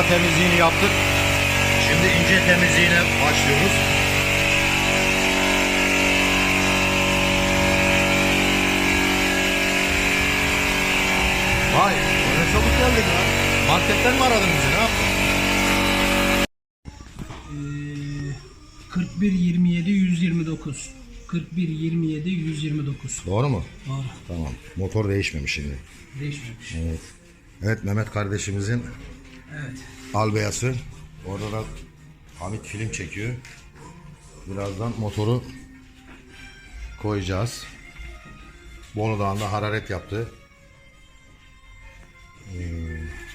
Kaba temizliğini yaptık. Şimdi ince temizliğine başlıyoruz. Vay, öyle çabuk geldik lan. Marketten mi aradın bizi, ne yaptın? Ee, 41 27 129. 41 27 129. Doğru mu? Doğru. Tamam. Motor değişmemiş şimdi. Değişmemiş. Evet. Evet Mehmet kardeşimizin Evet. albeyası. Orada da Hamit film çekiyor. Birazdan motoru koyacağız. Bolu Dağı'nda hararet yaptı. Ee,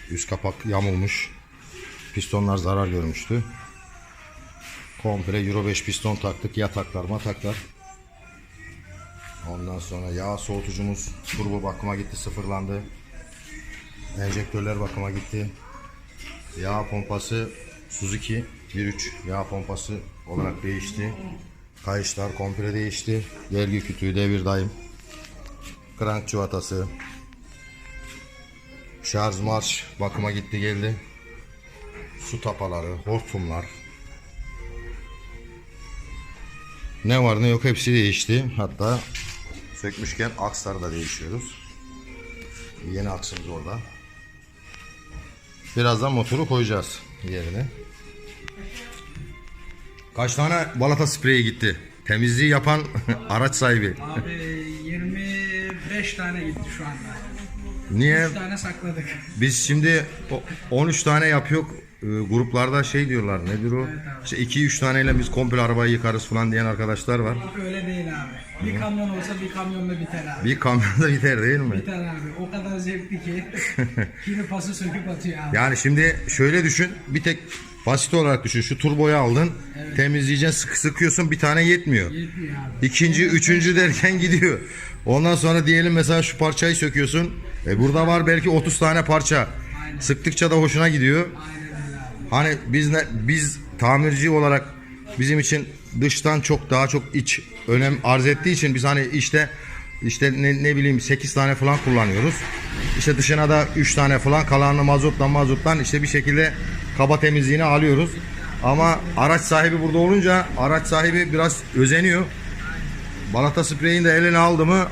üst kapak yamulmuş. Pistonlar zarar görmüştü. Komple Euro 5 piston taktık. Yataklar, mataklar. Ondan sonra yağ soğutucumuz turbo bakıma gitti, sıfırlandı. Enjektörler bakıma gitti. Yağ pompası Suzuki 1.3 yağ pompası olarak değişti. Kayışlar komple değişti. Gelgi kütüğü devir daim. Krank çuvatası. Şarj marş bakıma gitti geldi. Su tapaları, hortumlar. Ne var ne yok hepsi değişti. Hatta sökmüşken aksları da değişiyoruz. Yeni aksımız orada. Birazdan motoru koyacağız yerine. Kaç tane balata spreyi gitti? Temizliği yapan araç sahibi. Abi 25 tane gitti şu anda. Niye? 3 tane sakladık. Biz şimdi o- 13 tane yapıyor. Ee, gruplarda şey diyorlar nedir o? Evet abi. İşte 2-3 taneyle biz komple arabayı yıkarız falan diyen arkadaşlar var. Öyle değil abi. Bir kamyon olsa bir kamyonla biter abi. Bir kamyonda biter değil mi? Biter abi. O kadar zevkli ki. Kimi pası söküp atıyor abi. Yani şimdi şöyle düşün. Bir tek basit olarak düşün. Şu turboyu aldın. Temizleyeceksin sık sıkıyorsun bir tane yetmiyor. Yetmiyor abi. İkinci, üçüncü derken gidiyor. Ondan sonra diyelim mesela şu parçayı söküyorsun. E burada var belki 30 tane parça. Aynen. Sıktıkça da hoşuna gidiyor. Aynen. Hani biz ne biz tamirci olarak bizim için dıştan çok daha çok iç önem arz ettiği için biz hani işte işte ne, ne bileyim 8 tane falan kullanıyoruz. İşte dışına da 3 tane falan kalanını mazottan mazottan işte bir şekilde kaba temizliğini alıyoruz. Ama araç sahibi burada olunca araç sahibi biraz özeniyor. Balata spreyini de eline aldı mı